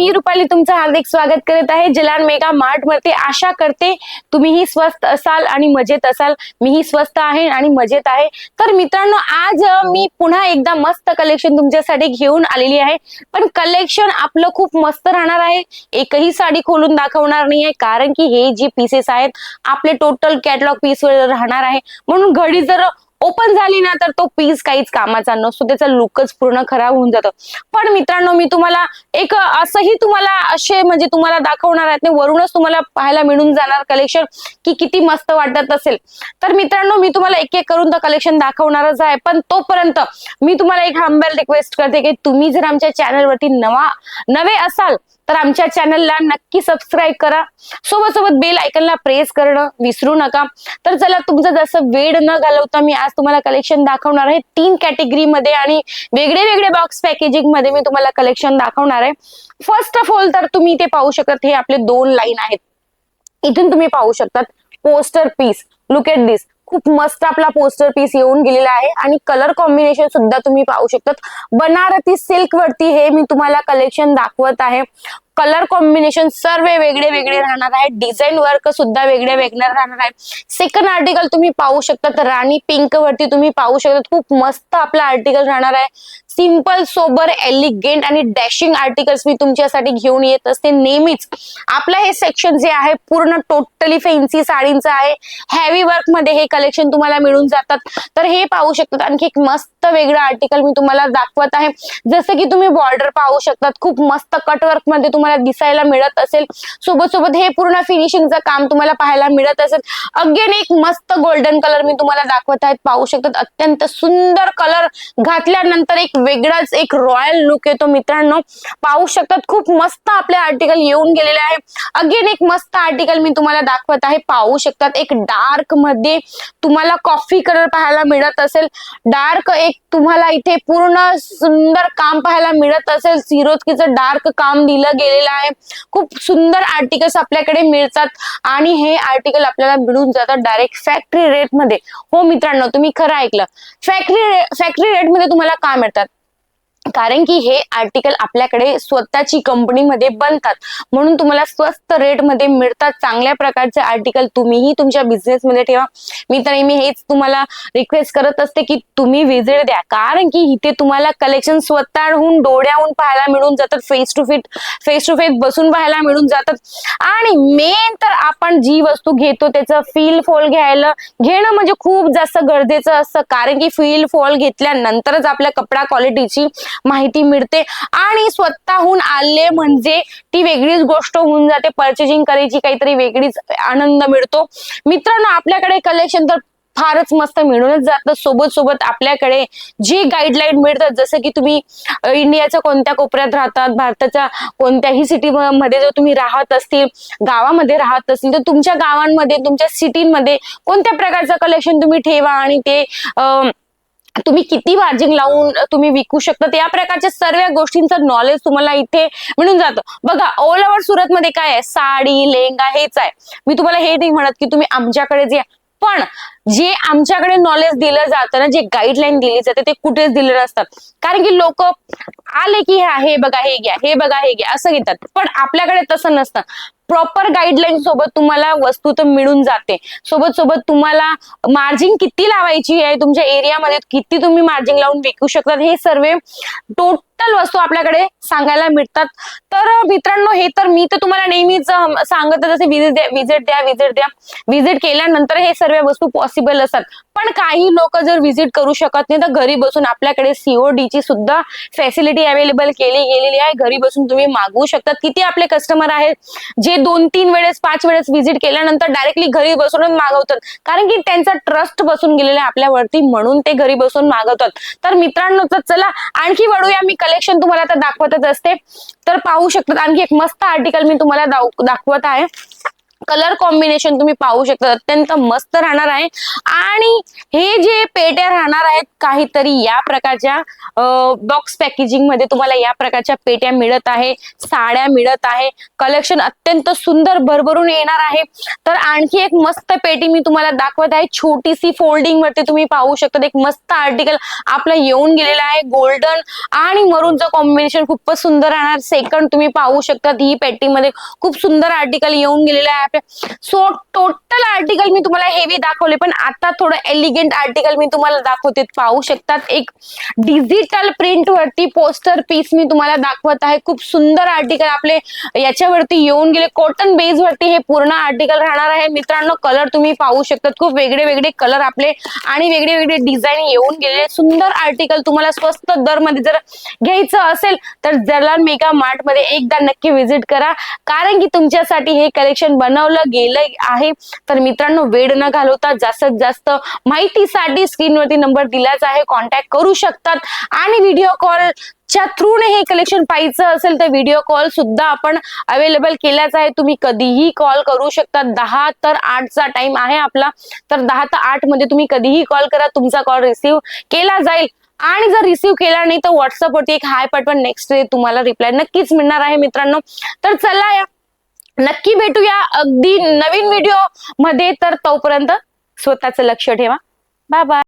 मी रुपाली तुमचं हार्दिक स्वागत करत आहे. जलान मेगा मार्टमध्ये आशा करते तुम्हीही स्वस्त असाल आणि मजेत असाल. मीही स्वस्त आहे आणि मजेत आहे. तर मित्रांनो आज मी पुन्हा एकदा मस्त कलेक्शन तुमच्यासाठी घेऊन आलेली आहे. पण कलेक्शन आपलं खूप मस्त राहणार आहे. एकही साडी खोलून दाखवणार नाही आहे. कारण की हे जे पीसेस आहेत आपले टोटल कॅटलॉग पीस राहणार आहे. म्हणून घडी जर ओपन झाली ना तर तो पीस काहीच कामाचा नसतो. त्याचा लुकच पूर्ण खराब होऊन जातो. पण मित्रांनो मी तुम्हाला एक असंही तुम्हाला असे म्हणजे तुम्हाला दाखवणार आहेत वरूनच तुम्हाला पाहायला मिळून जाणार कलेक्शन की किती मस्त वाटत असेल. तर मित्रांनो मी तुम्हाला एक एक करून तर कलेक्शन दाखवणारच आहे. पण तोपर्यंत मी तुम्हाला एक हंबल रिक्वेस्ट करते की तुम्ही जर आमच्या चॅनलवरती नवा नवे असाल तर आमच्या चॅनलला नक्की सबस्क्राईब करा. सोबत सोबत बेल आयकनला प्रेस करणं विसरू नका. तर चला तुमचं जसं वेळ न घालवता मी आज तुम्हाला कलेक्शन दाखवणार आहे. तीन कॅटेगरीमध्ये आणि वेगळे वेगळे बॉक्स पॅकेजिंगमध्ये मी तुम्हाला कलेक्शन दाखवणार आहे. फर्स्ट ऑफ ऑल तर तुम्ही इथे पाहू शकत हे आपले दोन लाईन आहेत. इथून तुम्ही पाहू शकतात. Poster piece look at this खूप मस्त आपला पोस्टर पीस येऊन गेलेला आहे. आणि कलर कॉम्बिनेशन सुद्धा तुम्ही पाहू शकतात. बनारसी सिल्क वरती हे मी तुम्हाला कलेक्शन दाखवत आहे. कलर कॉम्बिनेशन सर्व वेगळे वेगळे राहणार आहे. डिझाईन वर्क सुद्धा वेगळे वेगळे राहणार आहे. सेकंड आर्टिकल तुम्ही पाहू शकतात. राणी पिंक वरती तुम्ही पाहू शकतात. खूप मस्त आपला आर्टिकल राहणार आहे. सिंपल सोबर एलिगेंट आणि डॅशिंग आर्टिकल्स मी तुमच्यासाठी घेऊन येत असते. नेहमीच आपलं हे सेक्शन जे आहे पूर्ण टोटली फॅन्सी साडींचं आहे. हॅवी वर्कमध्ये हे कलेक्शन तुम्हाला मिळून जातात. तर हे पाहू शकतात. आणखी एक मस्त वेगळं आर्टिकल मी तुम्हाला दाखवत आहे. जसं की तुम्ही बॉर्डर पाहू शकतात. खूप मस्त कट वर्कमध्ये तुम्हाला दिसायला मिळत असेल. सोबत सोबत हे पूर्ण फिनिशिंगचं काम तुम्हाला पाहायला मिळत असेल. अगेन एक मस्त गोल्डन कलर मी तुम्हाला दाखवत आहेत पाहू शकतात. अत्यंत सुंदर कलर घातल्यानंतर एक वेगळाच एक रॉयल लुक येतो मित्रांनो. पाहू शकतात खूप मस्त आपले आर्टिकल येऊन गेलेले आहे. अगेन एक मस्त आर्टिकल मी तुम्हाला दाखवत आहे. पाहू शकतात एक डार्कमध्ये तुम्हाला कॉफी कलर पाहायला मिळत असेल. डार्क एक तुम्हाला इथे पूर्ण सुंदर काम पाहायला मिळत असेल. सिरोस्कीचं डार्क काम दिलं गेलेलं आहे. खूप सुंदर आर्टिकल्स आपल्याकडे मिळतात. आणि हे आर्टिकल आपल्याला मिळून जातात डायरेक्ट फॅक्टरी रेटमध्ये. हो मित्रांनो तुम्ही खरं ऐकलं. फॅक्टरी फॅक्टरी रेटमध्ये तुम्हाला का मिळतात? कारण की हे आर्टिकल आपल्याकडे स्वतःची कंपनीमध्ये बनतात. म्हणून तुम्हाला स्वस्त रेटमध्ये मिळतात. चांगल्या प्रकारचे आर्टिकल तुम्हीही तुमच्या बिझनेसमध्ये ठेवा. मी तर नेहमी हेच तुम्हाला रिक्वेस्ट करत असते की तुम्ही विजिट द्या. कारण की इथे तुम्हाला कलेक्शन स्वतःहून डोळ्याहून पाहायला मिळून जातात. Face to face face to face बसून पाहायला मिळून जातात. आणि मेन तर आपण जी वस्तू घेतो त्याचं फील फॉल घ्यायला घेणं म्हणजे खूप जास्त गरजेचं असतं. कारण की फील फॉल घेतल्यानंतरच आपल्या कपडा क्वालिटीची माहिती मिळते. आणि स्वतःहून आले म्हणजे ती वेगळीच गोष्ट होऊन जाते. पर्चेसिंग करायची काहीतरी वेगळीच आनंद मिळतो. मित्रांनो आपल्याकडे कलेक्शन तर फारच मस्त मिळूनच जातं. सोबत सोबत आपल्याकडे जी गाईडलाईन मिळतात जसं की तुम्ही इंडियाच्या कोणत्या कोपऱ्यात राहतात भारताच्या कोणत्याही सिटी मध्ये जर तुम्ही राहत असतील गावामध्ये राहत असतील तर तुमच्या गावांमध्ये तुमच्या सिटीमध्ये कोणत्या प्रकारचं कलेक्शन तुम्ही ठेवा आणि ते अं, तुम्ही किती मार्जिन लावून तुम्ही विकू शकता? या प्रकारच्या सर्व गोष्टींचं नॉलेज तुम्हाला इथे मिळून जातं. बघा ऑल ओव्हर सुरत मध्ये काय आहे? साडी लेहंगा हेच आहे. मी तुम्हाला हे नाही म्हणत की तुम्ही आमच्याकडे जे पण जे आमच्याकडे नॉलेज दिलं जातं ना जे गाईडलाईन दिली जाते ते कुठेच दिले नसतात कारण की लोक आले की हे बघा हे घ्या हे बघा हे घ्या असं घेतात. पण आपल्याकडे तसं नसतं. प्रॉपर गाईडलाईन सोबत तुम्हाला वस्तू तर मिळून जाते. सोबत सोबत तुम्हाला मार्जिन किती लावायची आहे? तुमच्या एरियामध्ये किती तुम्ही मार्जिन लावून विकू शकतात हे सर्व टोटल वस्तू आपल्याकडे सांगायला मिळतात. तर मित्रांनो हे तर मी तर तुम्हाला नेहमीच सांगत जसे विजिट द्या विजिट द्या विजिट द्या. विजिट केल्यानंतर हे सर्व वस्तू पॉसिबल असतात. पण काही लोक जर व्हिजिट करू शकत नाही तर घरी बसून आपल्याकडे सीओडी ची सुद्धा फॅसिलिटी अवेलेबल केली गेलेली आहे. घरी बसून तुम्ही मागवू शकतात किती आपले कस्टमर आहेत जे दोन तीन वेळेस पाच वेळेस व्हिजिट केल्यानंतर डायरेक्टली घरी बसूनच मागवतात. कारण की त्यांचा ट्रस्ट बसून गेलेला आहे आपल्यावरती म्हणून ते घरी बसून मागवतात. तर मित्रांनो तर चला आणखी वळूया मी कलेक्शन तुम्हाला आता दाखवतच असते. तर पाहू शकतात आणखी एक मस्त आर्टिकल मी तुम्हाला दाखवत आहे. कलर कॉम्बिनेशन तुम्ही पाहू शकता. अत्यंत मस्त राहणार आहे. आणि हे जे पेट्या राहणार आहेत काहीतरी या प्रकारच्या बॉक्स पॅकेजिंगमध्ये तुम्हाला या प्रकारच्या पेट्या मिळत आहे साड्या मिळत आहे. कलेक्शन अत्यंत सुंदर भरभरून येणार आहे. तर आणखी एक मस्त पेटी मी तुम्हाला दाखवत आहे. छोटीशी फोल्डिंग वरती तुम्ही पाहू शकता. एक मस्त आर्टिकल आपलं येऊन गेलेलं आहे गोल्डन आणि मरूनचं कॉम्बिनेशन खूपच सुंदर राहणार. सेकंड तुम्ही पाहू शकता ही पेटीमध्ये खूप सुंदर आर्टिकल येऊन गेलेलं आहे. आपल्या सो टोटल आर्टिकल मी तुम्हाला हेवी दाखवले पण आता थोडं एलिगेंट आर्टिकल मी तुम्हाला दाखवते. पाहू शकतात एक डिजिटल प्रिंट वरती पोस्टर पीस मी तुम्हाला दाखवत आहे. खूप सुंदर आर्टिकल आपले याच्यावरती येऊन गेले. कॉटन बेस वरती हे पूर्ण आर्टिकल राहणार आहे. मित्रांनो कलर तुम्ही पाहू शकतात. खूप वेगळे वेगळे कलर आपले आणि वेगळे वेगळे डिझाईन येऊन गेलेले सुंदर आर्टिकल तुम्हाला स्वस्त दरमध्ये जर घ्यायचं असेल तर जलाल मेगा मार्टमध्ये एकदा नक्की व्हिजिट करा. कारण की तुमच्यासाठी हे कलेक्शन बनवलं गेलं आहे. तर मित्रांनो वेळ न घालवता जास्तीत जास्त माहितीसाठी स्क्रीनवरती नंबर दिलाच आहे. कॉन्टॅक्ट करू शकतात. आणि व्हिडिओ कॉल च्या थ्रूने हे कलेक्शन पाहायचं असेल तर व्हिडिओ कॉल सुद्धा आपण अवेलेबल केलाच आहे. तुम्ही कधीही कॉल करू शकता. दहा तर आठचा टाइम आहे आपला. तर दहा तर आठमध्ये तुम्ही कधीही कॉल करा. तुमचा कॉल रिसिव्ह केला जाईल. आणि जर रिसिव्ह केला नाही तर व्हॉट्सअपवरती एक हाय पाठवा नेक्स्ट डे तुम्हाला रिप्लाय नक्कीच मिळणार आहे मित्रांनो. तर चला या. नक्की भेटूया. अगदी नवीन व्हिडिओमध्ये. तर तोपर्यंत स्वतःचं लक्ष ठेवा. Bye bye